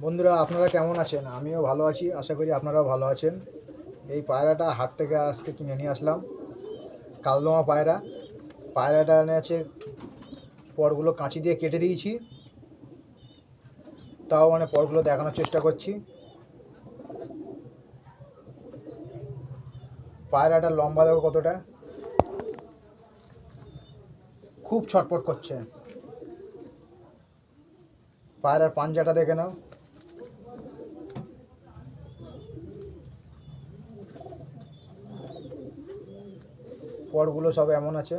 বন্ধুরা, আপনারা কেমন আছেন? আমিও ভালো আছি, আশা করি আপনারাও ভালো আছেন। এই পায়রাটা হাট থেকে আজকে কিনে নিয়ে আসলাম, কালদমা পায়রা। পায়রাটা এনে আছে, পরগুলো কাঁচি দিয়ে কেটে দিয়েছি। তাও মানে পরগুলো দেখানোর চেষ্টা করছি। পায়রাটার লম্বা দেখো কতটা। খুব ছটপট করছে। পায়রার পাঞ্জাটা দেখে নাও। পরগুলো সব এমন আছে।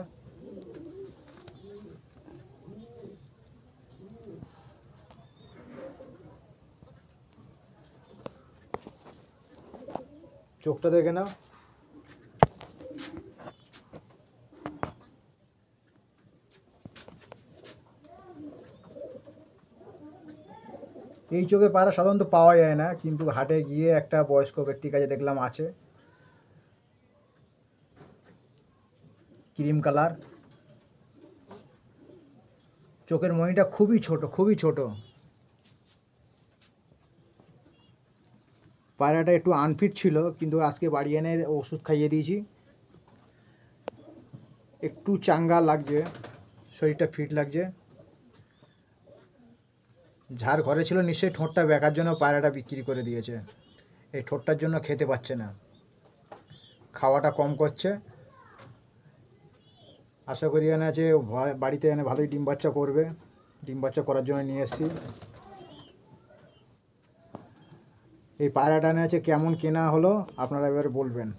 চোখটা দেখে নাও। এই চোখে পায়রা সাধারণত পাওয়া যায় না, কিন্তু হাটে গিয়ে একটা বয়স্ক ব্যক্তির কাছে দেখলাম আছে। Cream colour. চোখের মণিটা খুবই ছোট খুবই ছোট। পায়রাটা একটু আনফিট ছিল, কিন্তু আজকে বাড়ি এনে ওষুধ খাইয়ে দিয়েছি। একটু চাঙ্গা লাগছে, শরীরটা ফিট লাগছে। যার ঘরে ছিল, নিশ্চয়ই ঠোঁটটা বেকার জন্য পায়রাটা বিক্রি করে দিয়েছে। এই ঠোঁটটার জন্য খেতে পাচ্ছে না। খাওয়াটা কম করছে। আশা করি এনে আছে বাড়িতে এনে ভালোই ডিম বাচ্চা করবে। ডিম বাচ্চা করার জন্য নিয়ে এসেছি। এই পায়রাটা এনে আছে, কেমন কেনা হলো আপনারা এবার বলবেন।